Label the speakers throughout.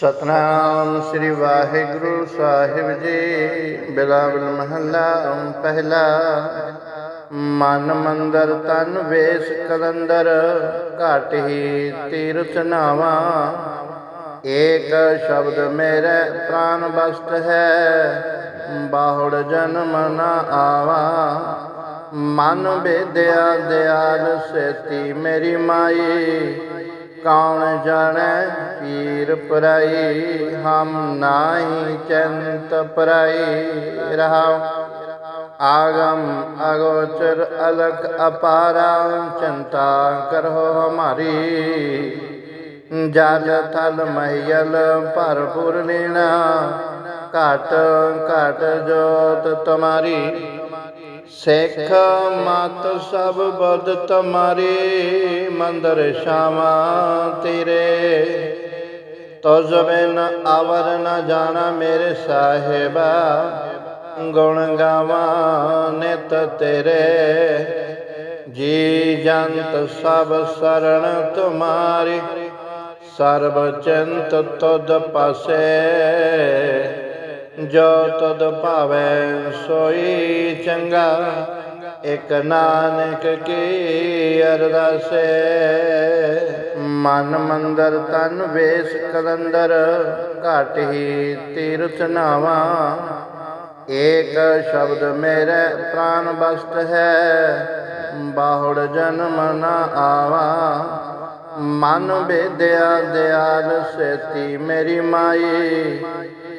Speaker 1: ਸਤਨਾਮ ਸ੍ਰੀ ਵਾਹਿਗੁਰੂ ਸਾਹਿਬ ਜੀ। ਬਿਲਾਵਲ ਮਹੱਲਾ ਪਹਿਲਾ। ਮਨ ਮੰਦਰ, ਤਨ ਵੇਸ ਕਲੰਦਰ, ਘਟ ਹੀ ਤੀਰਥ ਨਾਵਾ। ਏਕ ਸ਼ਬਦ ਮੇਰੇ ਪ੍ਰਾਨ ਬਸਤ ਹੈ, ਬਾਹੁੜ ਜਨਮ ਨਾ ਆਵਾ। ਮਨ ਬੇਦਿਆ ਦਿਆਲ ਸੇਤੀ ਮੇਰੀ ਮਾਈ, ਕੌਣ ਜਾਣੈ ਪੀਰ ਪਰਾਈ, ਹਮ ਨਾਹੀ ਚੰਤ ਪਰਾਈ ਰਹਾਉ। ਆਗਮ ਅਗੋਚਰ ਅਲਖ ਅਪਾਰਾ ਚੰਤਾ ਕਰੋ ਹਮਾਰੀ। ਜਲ ਥਲ ਮਹਿਲ ਭਰਪੂਰ ਲੀਣਾ ਘਟ ਘਟ ਜੋਤ ਤੁਮਾਰੀ। ਸਿੱਖ ਮਤ ਸਭ ਬਦ ਤੁਮਾਰੀ, ਮੰਦਰ ਸ਼ਾਮਾ ਤੇਰੇ। ਤੁਝ ਬਿਨ ਆਵਰ ਨ ਜਾਣਾ ਮੇਰੇ ਸਾਹਿਬਾ। ਗੁਣ ਗਾਵਾਂ ਨਿਤ ਤੇਰੇ। ਜੀ ਜੰਤ ਸਭ ਸਰਣ ਤੁਮਾਰੀ। ਸਰਬ ਚੰਤ ਤੁਧ ਪਾਸੇ। ਜੋ ਤੁਧ ਭਾਵੇ ਸੋਈ ਚੰਗਾ। ਇਕ ਨਾਨਕ ਕੀ ਅਰਦਾਸੇ। ਮਨ ਮੰਦਰ ਤਨ ਵੇਸ ਕਲੰਦਰ, ਘਟ ਹੀ ਤੀਰਥ ਨਾਵਾ। ਏਕ ਸ਼ਬਦ ਮੇਰੇ ਪ੍ਰਾਨ ਬਸਤ ਹੈ, ਬਾਹੁੜ ਜਨਮ ਨਾ ਆਵਾ। ਮਨ ਬੇਦਿਆ ਦਿਆਲ ਸੇਤੀ ਮੇਰੀ ਮਾਈ,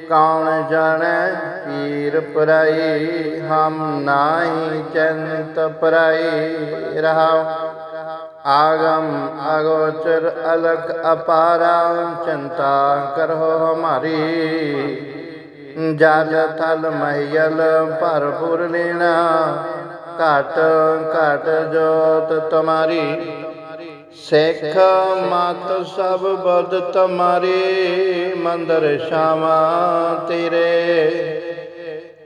Speaker 1: ਕੌਣ ਜਾਣੈ ਪੀਰ ਪਰਾਈ, ਹਮ ਨਾਹੀ ਚੰਤ ਪਰਾਈ। ਰਹਾਉ ਆਗਮ ਅਗੋਚਰ ਅਲਖ ਅਪਾਰਾ ਚੰਤਾ ਕਰੋ ਹਮਾਰੀ। ਜਲ ਥਲ ਮਹਿਲ ਭਰਪੂਰ ਲੀਣਾ ਘਟ ਘਟ ਜੋਤ ਤੁਮਾਰੀ। ਸਿੱਖ ਮਤ ਸਭ ਬੁੱਧ ਤੁਮਾਰੀ, ਮੰਦਰ ਸ਼ਾਮਾ ਤੇਰੇ।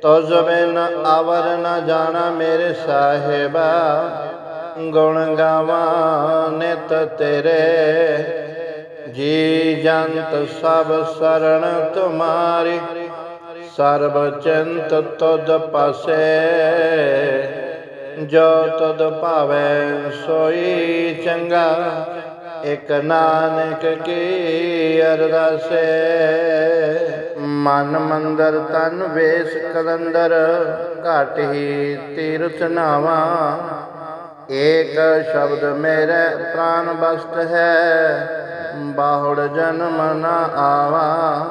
Speaker 1: ਤੁਝ ਬਿਨ ਅਵਰ ਨ ਜਾਣਾ ਮੇਰੇ ਸਾਹਿਬਾ ਗੁਣ ਗਾਵਾਂ ਨਿਤ ਤੇਰੇ। ਜੀ ਜੰਤ ਸਭ ਸਰਣ ਤੁਮਾਰੀ, ਸਰਬ ਚੰਤ ਤੁਧ ਪਾਸੇ। ਜੋ ਤੁਧ ਭਾਵੇ ਸੋਈ ਚੰਗਾ, ਇਕ ਨਾਨਕ ਕੀ ਅਰਦਾਸੇ। ਮਨ ਮੰਦਰ ਤਨ ਵੇਸ ਕਲੰਦਰ, ਘਟ ਹੀ ਤੀਰਥ ਨਾਵਾ। ਏਕ ਸ਼ਬਦ ਮੇਰੇ ਪ੍ਰਾਨ ਬਸਤ ਹੈ। ਬਾਹੁੜ ਜਨਮ ਨਾ ਆਵਾ।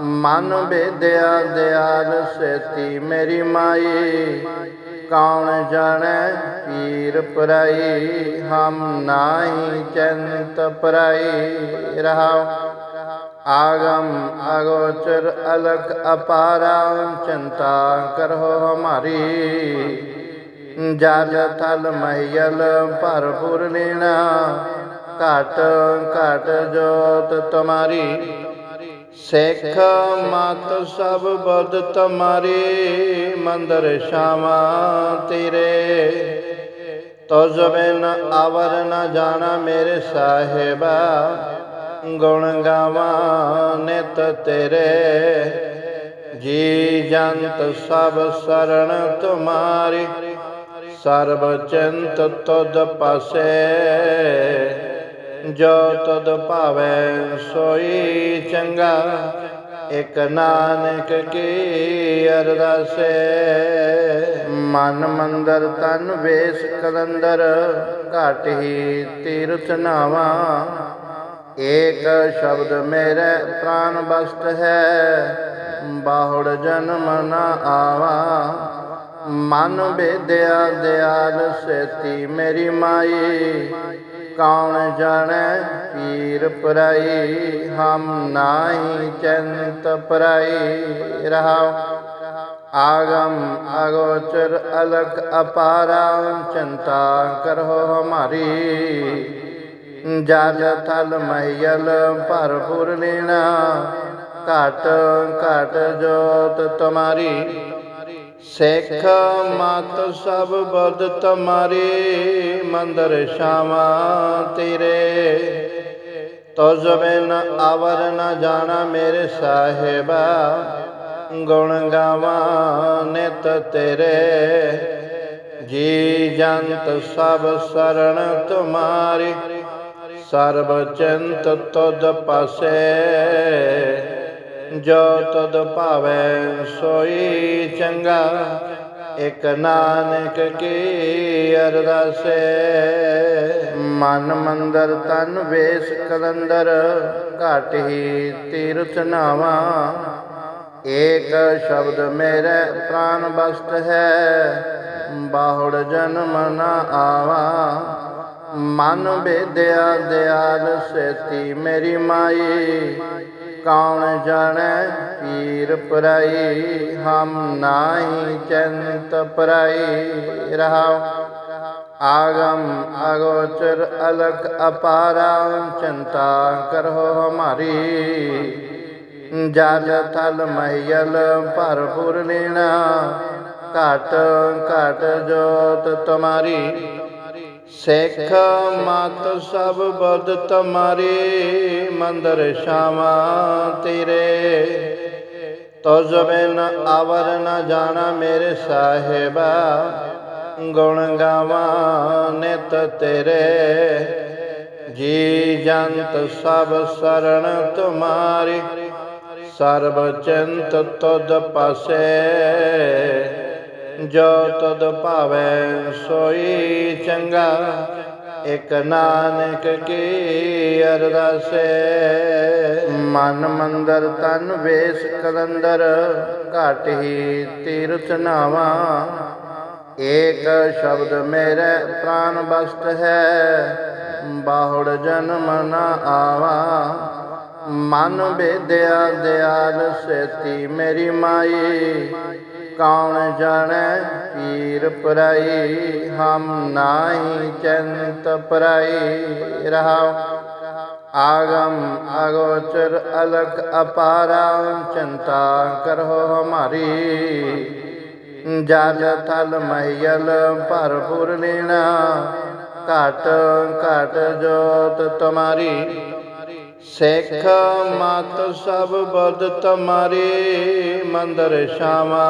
Speaker 1: ਮਨ ਬੇਦਿਆ ਦਿਆਲ ਸੇਤੀ ਮੇਰੀ ਮਾਈ। ਕੌਣ ਜਾਣੈ ਪੀਰ ਪਰਾਈ? ਹਮ ਨਾਹੀ ਚੰਤ ਪਰਾਈ। ਰਹਾਉ। ਆਗਮ ਅਗੋਚਰ ਅਲਕ ਅਪਾਰਾ। ਚਿੰਤਾ ਕਰੋ ਹਮਾਰੀ। ਜਲ ਥਲ ਮਹਿਲ ਭਰਪੂਰ ਲੀਣਾ। ਘਟ ਘਟ ਜੋਤ ਤੁਮਾਰੀ। ਸਿੱਖ ਮਤ ਸਭ ਬੁੱਧ ਤੁਮਾਰੀ। ਮੰਦਰ ਸ਼ਾਮਾ ਤੇਰੇ। ਤੁਝ ਬਿਨ ਅਵਰ ਨ ਜਾਣਾ ਮੇਰੇ ਸਾਹਿਬਾ। ਗੁਣ ਗਾਵਾਂ ਨਿਤ ਤੇਰੇ। ਜੀ ਜੰਤ ਸਭ ਸਰਣ ਤੁਮਾਰੀ। ਸਰਬ ਚੰਤ ਤੁਧ ਪਾਸੇ, ਜੋ ਤੁਧ ਭਾਵੇ ਸੋਈ ਚੰਗਾ, ਇਕ ਨਾਨਕ ਕੀ ਅਰਦਾਸੇ। ਮਨ ਮੰਦਰ ਤਨ ਵੇਸ ਕਲੰਦਰ, ਘਟ ਹੀ ਤੀਰਥ ਨਾਵਾ। ਏਕ ਸ਼ਬਦ ਮੇਰੇ ਪ੍ਰਾਨ ਬਸਤ ਹੈ, ਬਾਹੁੜ ਜਨਮ ਨਾ ਆਵਾ। ਮਨ ਬੇਦਿਆ ਦਿਆਲ ਸੇਤੀ ਮੇਰੀ ਮਾਈ। ਕੌਣ ਜਾਣੈ ਪੀਰ ਪਰਾਈ, ਹਮ ਨਾਹੀ ਚੰਤ ਪਰਾਈ। ਰਹਾਉ ਆਗਮ ਅਗੋਚਰ ਅਲਕ ਅਪਾਰਾ, ਚਿੰਤਾ ਕਰੋ ਹਮਾਰੀ। ਜਲ ਥਲ ਮਹਿਲ ਭਰਪੂਰ ਲੈਣਾ ਘਟ ਘਟ ਜੋਤ ਤੁਮਾਰੀ। ਸਿੱਖ ਮਤ ਸਭ ਬੁੱਧ ਤੁਮਾਰੀ, ਮੰਦਰ ਸ਼ਾਮਾ ਤੇਰੇ। ਤੁਝ ਬਿਨ ਅਵਰ ਨ ਜਾਣਾ ਮੇਰੇ ਸਾਹਿਬਾ, ਗੁਣ ਗਾਵਾਂ ਨਿਤ ਤੇਰੇ। ਜੀ ਜੰਤ ਸਭ ਸਰਣ ਤੁਮਾਰੀ, ਸਰਬ ਚਿੰਤ ਤੁਧ ਪਾਸੇ। ਜੋ ਤਦ ਭਾਵੈ ਸੋਈ ਚੰਗਾ, ਇਕ ਨਾਨਕ ਕੀ ਅਰਦਾਸੇ। ਮਨ ਮੰਦਰ ਤਨ ਵੇਸ ਕਲੰਦਰ, ਘਟ ਹੀ ਤੀਰਥ ਨਾਵਾ। ਏਕ ਸ਼ਬਦ ਮੇਰੇ ਪ੍ਰਾਨ ਬਸਤ ਹੈ, ਬਾਹੁੜ ਜਨਮ ਨਾ ਆਵਾ। ਮਨ ਬੇਦਿਆ ਦਿਆਲ ਸੇਤੀ ਮੇਰੀ ਮਾਈ ਕੌਣ ਜਾਣੈ ਪੀਰ ਪਰਾਈ, ਹਮ ਨਾਹੀ ਚੰਤ ਪਰਾਈ ਰਹਾਉ। ਆਗਮ ਅਗੋਚਰ ਅਲਖ ਅਪਾਰਾ, ਚਿੰਤਾ ਕਰੋ ਹਮਾਰੀ। ਜਲ ਥਲ ਮਹਿਲ ਭਰਪੂਰ ਲੀਣਾ, ਘਟ ਘਟ ਜੋਤ ਤੁਮਾਰੀ। ਸਿੱਖ ਮਤ ਸਭ ਬੁੱਧ ਤੁਮਾਰੀ, ਮੰਦਰ ਸ਼ਾਮਾ ਤੇਰੇ। ਤੁਝ ਬਿਨ ਅਵਰ ਨ ਜਾਣਾ ਮੇਰੇ ਸਾਹਿਬਾ, ਗੁਣ ਗਾਵਾਂ ਨਿਤ ਤੇਰੇ। ਜੀ ਜੰਤ ਸਭ ਸਰਣ ਤੁਮਾਰੀ, ਸਰਬ ਚਿੰਤ ਤੁਧ ਪਾਸੇ। ਜੋ ਤਦ ਭਾਵੈ ਸੋਈ ਚੰਗਾ, ਇਕ ਨਾਨਕ ਕੀ ਅਰਦਾਸੇ। ਮਨ ਮੰਦਰ ਤਨ ਵੇਸ ਕਲੰਦਰ, ਘਟ ਹੀ ਤੀਰਥ ਨਾਵਾ। ਏਕ ਸ਼ਬਦ ਮੇਰੇ ਪ੍ਰਾਨ ਬਸਤ ਹੈ, ਬਾਹੁੜ ਜਨਮ ਨਾ ਆਵਾ। ਮਨ ਬੇਦਿਆ ਦਿਆਲ ਸੇਤੀ ਮੇਰੀ ਮਾਈ ਕੌਣ ਜਾਣੈ ਪੀਰ ਪਰਾਈ? ਹਮ ਨਾਹੀ ਚੰਤ ਪਰਾਈ ਰਹਾਉ। ਆਗਮ ਅਗੋਚਰ ਅਲਖ ਅਪਾਰਾ, ਚਿੰਤਾ ਕਰੋ ਹਮਾਰੀ। ਜਲ ਥਲ ਮਹਿਲ ਭਰਪੂਰ ਲੀਣਾ, ਘਟ ਘਟ ਜੋਤ ਤੁਮਾਰੀ। ਸਿੱਖ ਮਤ ਸਭ ਬੁੱਧ ਤੁਮਾਰੀ, ਮੰਦਰ ਸ਼ਾਮਾ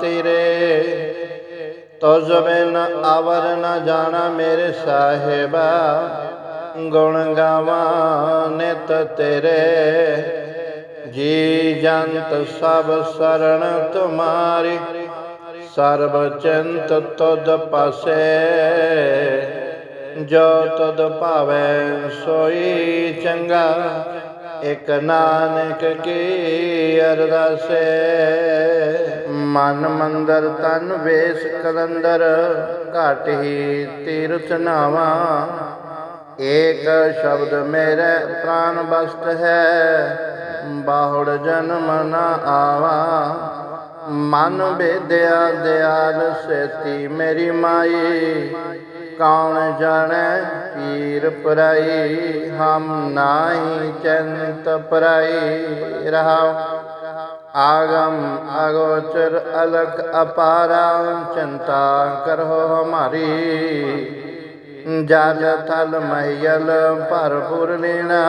Speaker 1: ਤੇਰੇ। ਤੁਝ ਬਿਨ ਆਵਰ ਨ ਜਾਣਾ ਮੇਰੇ ਸਾਹਿਬਾ, ਗੁਣ ਗਾਵਾਂ ਨਿਤ ਤੇਰੇ। ਜੀ ਜੰਤ ਸਭ ਸਰਣ ਤੁਮਾਰੀ, ਸਰਬ ਚਿੰਤ ਤੁਧ ਪਾਸੇ। ਜੋ ਤਦ ਭਾਵੈ ਸੋਈ ਚੰਗਾ, ਇਕ ਨਾਨਕ ਕੀ ਅਰਦਾਸੇ। ਮਨ ਮੰਦਰ ਤਨ ਵੇਸ ਕਲੰਦਰ, ਘਟ ਹੀ ਤੀਰਥ ਨਾਵਾ। ਏਕ ਸ਼ਬਦ ਮੇਰੇ ਪ੍ਰਾਨ ਬਸਤ ਹੈ, ਬਾਹੁੜ ਜਨਮ ਨਾ ਆਵਾ। ਮਨ ਬੇਦਿਆ ਦਿਆਲ ਸੇਤੀ ਮੇਰੀ ਮਾਈ ਕੌਣ ਜਾਣੈ ਪੀਰ ਪਰਾਈ, ਹਮ ਨਾਹੀ ਚੰਤ ਪਰਾਈ ਰਹਾਉ। ਆਗਮ ਅਗੋਚਰ ਅਲਖ ਅਪਾਰਾ, ਚਿੰਤਾ ਕਰੋ ਹਮਾਰੀ। ਜਲ ਥਲ ਮਹਿਲ ਭਰਪੂਰ ਲੀਣਾ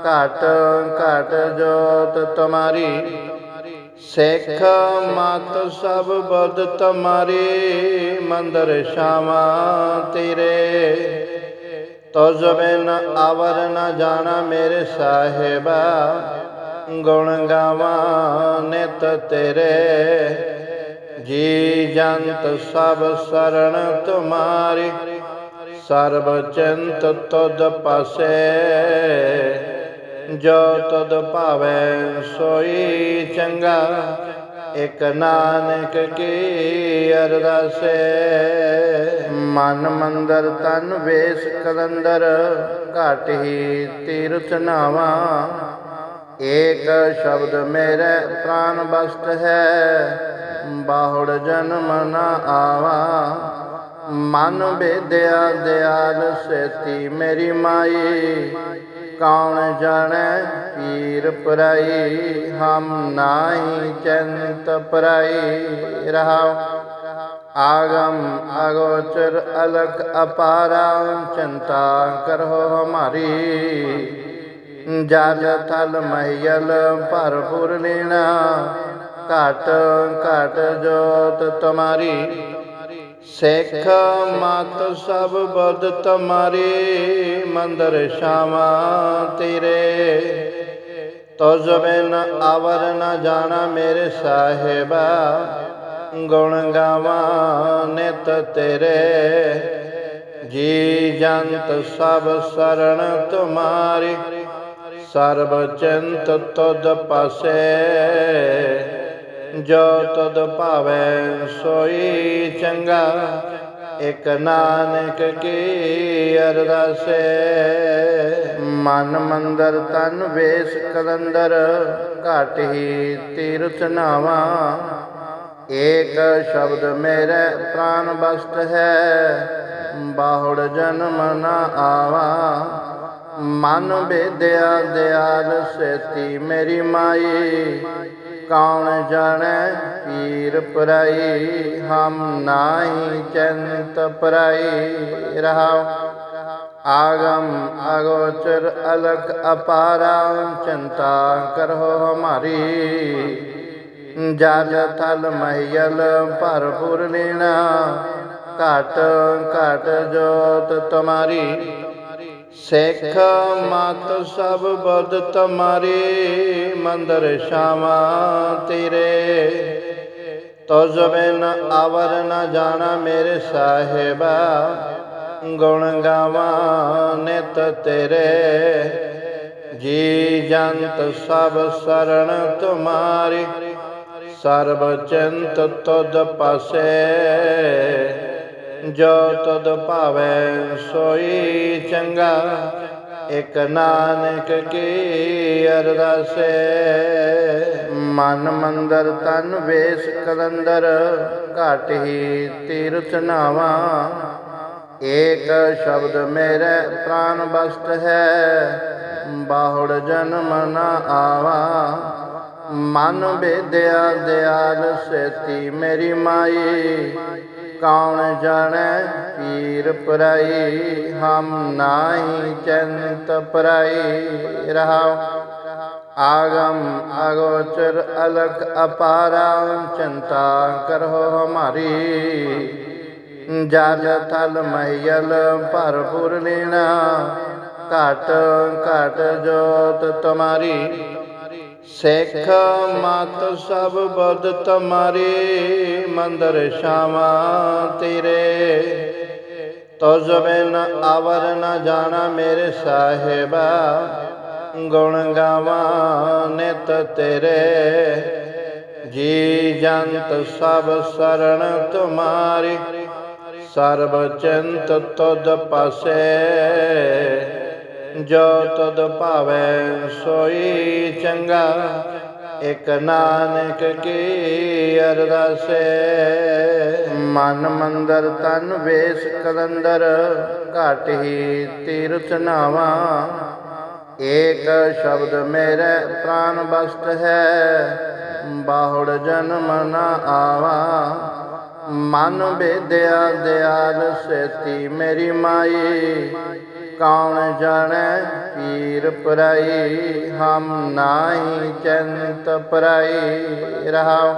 Speaker 1: ਘਟ ਘਟ ਜੋਤ ਤੁਮਾਰੀ। ਸਿੱਖ ਮਤ ਸਭ ਬਦ ਤੁਮਾਰੀ। ਮੰਦਰ ਸ਼ਾਮਾ ਤੇਰੇ। ਤੁਝ ਬਿਨ ਆਵਰ ਨ ਜਾਣਾ ਮੇਰੇ ਸਾਹਿਬਾ। ਗੁਣ ਗਾਵਾਂ ਨਿਤ ਤੇਰੇ। ਜੀ ਜੰਤ ਸਭ ਸਰਣ ਤੁਮਾਰੀ। ਸਰਬ ਚਿੰਤ ਤੁਧ ਪਾਸੇ। ਜੋ ਤਦ ਭਾਵੇ ਸੋਈ ਚੰਗਾ। ਇਕ ਨਾਨਕ ਕੀ ਅਰਦਾਸੇ ਮਨ ਮੰਦਰ ਤਨ ਵੇਸ ਕਲੰਦਰ, ਘਟ ਹੀ ਤੀਰਥ ਨਾਵਾ। ਏਕ ਸ਼ਬਦ ਮੇਰੇ ਪ੍ਰਾਨ ਬਸਤ ਹੈ, ਬਾਹੁੜ ਜਨਮ ਨਾ ਆਵਾ। ਮਨ ਬੇਦਿਆ ਦਿਆਲ ਸੇਤੀ ਮੇਰੀ ਮਾਈ ਕੌਣ ਜਾਣੈ ਪੀਰ ਪਰਾਈ, ਹਮ ਨਾਹੀ ਚੰਤ ਪਰਾਈ ਰਹਾਉ। ਆਗਮ ਅਗੋਚਰ ਅਲਕ ਅਪਾਰਾ, ਚਿੰਤਾ ਕਰੋ ਹਮਾਰੀ। ਜਲ ਥਲ ਮਹਿਲ ਭਰਪੂਰ ਲੀਣਾ ਘਟ ਘਟ ਜੋਤ ਤੁਮਾਰੀ। ਸਿੱਖ ਮਤ ਸਭ ਬੁੱਧ ਤੁਮਾਰੀ, ਮੰਦਰ ਸ਼ਾਮਾ ਤੇਰੇ। ਤੁਝ ਬਿਨ ਅਵਰ ਨ ਜਾਣਾ ਮੇਰੇ ਸਾਹਿਬਾ, ਗੁਣ ਗਾਵਾਂ ਨਿਤ ਤੇਰੇ। ਜੀ ਜੰਤ ਸਭ ਸਰਣ ਤੁਮਾਰੀ, ਸਰਬ ਚਿੰਤ ਤੁਧ ਪਾਸੇ। ਜੋ ਤਦ ਭਾਵੈ ਸੋਈ ਚੰਗਾ, ਇਕ ਨਾਨਕ ਕੀ ਅਰਦਾਸੇ। ਮਨ ਮੰਦਰ ਤਨ ਵੇਸ ਕਲੰਦਰ, ਘਟ ਹੀ ਤੀਰਥ ਨਾਵਾ। ਏਕ ਸ਼ਬਦ ਮੇਰੇ ਪ੍ਰਾਨ ਬਸਤ ਹੈ, ਬਾਹੁੜ ਜਨਮ ਨਾ ਆਵਾ। ਮਨ ਬੇਦਿਆ ਦਿਆਲ ਸੇਤੀ ਮੇਰੀ ਮਾਈ ਕੌਣ ਜਾਣੈ ਪੀਰ ਪਰਾਈ, ਹਮ ਨਾਹੀ ਚੰਤ ਪਰਾਈ ਰਹਾਉ। ਆਗਮ ਅਗੋਚਰ ਅਲਖ ਅਪਾਰਾ ਚਿੰਤਾ ਕਰੋ ਹਮਾਰੀ। ਜਲ ਥਲ ਮਹੀਲ ਭਰਪੂਰ ਲੀਣਾ, ਘਟ ਘਟ ਜੋਤ ਤੁਮਾਰੀ। ਸਿੱਖ ਮਤ ਸਭ ਬਦ ਤੁਮਾਰੀ। ਮੰਦਰ ਸ਼ਾਮਾ ਤੇਰੇ। ਤੁਝ ਬਿਨ ਅਵਰ ਨ ਜਾਣਾ ਮੇਰੇ ਸਾਹਿਬਾ। ਗੁਣ ਗਾਵਾਂ ਨਿਤ ਤੇਰੇ। ਜੀ ਜੰਤ ਸਭ ਸਰਣ ਤੁਮਾਰੀ। ਸਰਬ ਚਿੰਤ ਤੁਧ ਪਾਸੇ। ਜੋ ਤੁਧ ਭਾਵੇ ਸੋਈ ਚੰਗਾ। ਇਕ ਨਾਨਕ ਕੀ ਅਰਦਾਸੇ ਮਨ ਮੰਦਰ ਤਨ ਵੇਸ ਕਲੰਦਰ, ਘਟ ਹੀ ਤੀਰਥ ਨਾਵਾ। ਏਕ ਸ਼ਬਦ ਮੇਰੇ ਪ੍ਰਾਨ ਬਸਤ ਹੈ। ਬਾਹੁੜ ਜਨਮ ਨਾ ਆਵਾ। ਮਨ ਬੇਦਿਆ ਦਿਆਲ ਸੇਤੀ ਮੇਰੀ ਮਾਈ। ਕੌਣ ਜਾਣੈ? ਪੀਰ ਪਰਾਈ, ਹਮ ਨਾਹੀ ਚੰਤ ਪਰਾਈ ਰਹਾਉ। ਆਗਮ ਅਗੋਚਰ ਅਲਖ ਅਪਾਰਾ ਚਿੰਤਾ ਕਰੋ ਹਮਾਰੀ। ਜਲ ਥਲ ਮਹੀਲ ਭਰਪੂਰ ਲੀਣਾ ਘਟ ਘਟ ਜੋਤ ਤੁਮਾਰੀ। ਸਿੱਖ ਮਤ ਸਭ ਬੁੱਧ ਤੁਮਾਰੀ। ਮੰਦਰ ਸ਼ਾਮਾ ਤੇਰੇ। ਤੁਝ ਬਿਨ ਅਵਰ ਨ ਜਾਣਾ ਮੇਰੇ ਸਾਹਿਬਾ। ਗੁਣ ਗਾਵਾਂ ਨਿਤ ਤੇਰੇ। ਜੀ ਜੰਤ ਸਭ ਸਰਣ ਤੁਮਾਰੀ। ਸਰਬ ਚਿੰਤ ਤੁਧ ਪਾਸੇ। ਜੋ ਤੁਧ ਭਾਵੇ ਸੋਈ ਚੰਗਾ। ਇਕ ਨਾਨਕ ਕੀ ਅਰਦਾਸੇ ਮਨ ਮੰਦਰ ਤਨ ਵੇਸ ਕਲੰਦਰ, ਘਟ ਹੀ ਤੀਰਥ ਨਾਵਾ। ਏਕ ਸ਼ਬਦ ਮੇਰੇ ਪ੍ਰਾਨ ਬਸਤ ਹੈ, ਬਾਹੁੜ ਜਨਮ ਨਾ ਆਵਾ। ਮਨ ਬੇਦਿਆ ਦਿਆਲ ਸੇਤੀ ਮੇਰੀ ਮਾਈ ਕੌਣ ਜਾਣੈ ਪੀਰ ਪਰਾਈ? ਹਮ ਨਾਹੀ ਚੰਤ ਪਰਾਈ ਰਹਾਉ।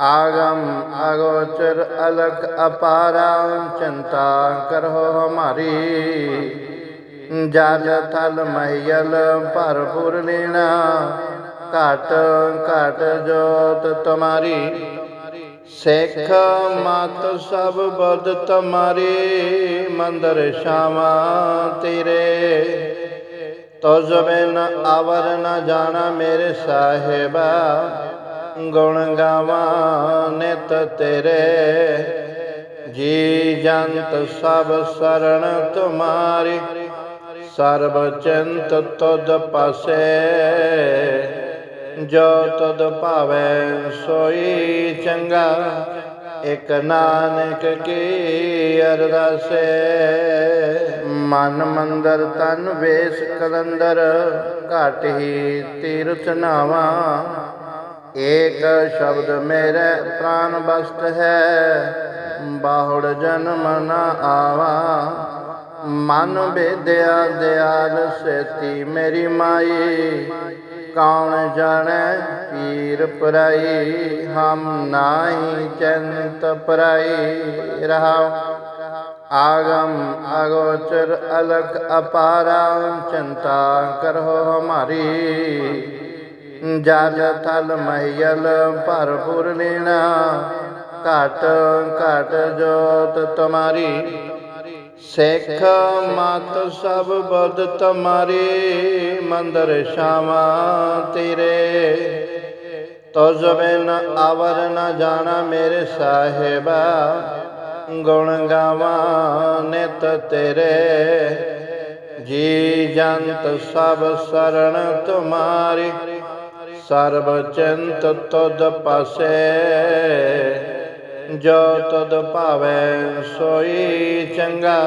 Speaker 1: ਆਗਮ ਅਗੋਚਰ ਅਲਖ ਅਪਾਰਾ ਚਿੰਤਾ ਕਰੋ ਹਮਾਰੀ। ਜਲ ਥਲ ਮਹੀਲ ਭਰਪੂਰ ਲੀਣਾ। ਘਟ ਘਟ ਜੋਤ ਤੁਮਾਰੀ। ਸਿੱਖ ਮਤ ਸਭ ਬੁੱਧ ਤੁਮਾਰੀ, ਮੰਦਰ ਸ਼ਾਮਾ ਤੇਰੇ। ਤੁਝ ਬਿਨ ਅਵਰ ਨ ਜਾਣਾ ਮੇਰੇ ਸਾਹਿਬਾ, ਗੁਣ ਗਾਵਾਂ ਨਿਤ ਤੇਰੇ। ਜੀ ਜੰਤ ਸਭ ਸਰਣ ਤੁਮਾਰੀ, ਸਰਬ ਚਿੰਤ ਤੁਧ ਪਾਸੇ। ਜੋ ਤਦ ਭਾਵੈ ਸੋਈ ਚੰਗਾ, ਇਕ ਨਾਨਕ ਕੀ ਅਰਦਾਸੇ। ਮਨ ਮੰਦਰ ਤਨ ਵੇਸ ਕਲੰਦਰ, ਘਟ ਹੀ ਤੀਰਥ ਨਾਵਾ। ਏਕ ਸ਼ਬਦ ਮੇਰੇ ਪ੍ਰਾਨ ਬਸਤ ਹੈ, ਬਾਹੁੜ ਜਨਮ ਨਾ ਆਵਾ। ਮਨ ਬੇਦਿਆ ਦਿਆਲ ਸੇਤੀ ਮੇਰੀ ਮਾਈ ਕੌਣ ਜਾਣੈ? ਪੀਰ ਪਰਾਈ, ਹਮ ਨਾਹੀ ਚੰਤ ਪਰਾਈ ਰਹਾਉ। ਆਗਮ ਅਗੋਚਰ ਅਲਖ ਅਪਾਰਾ ਚਿੰਤਾ ਕਰੋ ਹਮਾਰੀ। ਜਲ ਥਲ ਮਹਿਲ ਭਰਪੂਰ ਲੀਣਾ ਘਟ ਘਟ ਜੋਤ ਤੁਮਾਰੀ। ਸਿੱਖ ਮਤ ਸਭ ਬੁੱਧ ਤੁਮਾਰੀ। ਮੰਦਰ ਸ਼ਾਮਾ ਤੇਰੇ। ਤੁਝ ਬਿਨ ਅਵਰ ਨ ਜਾਣਾ ਮੇਰੇ ਸਾਹਿਬਾ। ਗੁਣ ਗਾਵਾਂ ਨਿਤ ਤੇਰੇ। ਜੀ ਜੰਤ ਸਭ ਸਰਣ ਤੁਮਾਰੀ। ਸਰਬ ਚਿੰਤ ਤੁਧ ਪਾਸੇ। ਜੋ ਤੁਧ ਭਾਵੇ ਸੋਈ ਚੰਗਾ।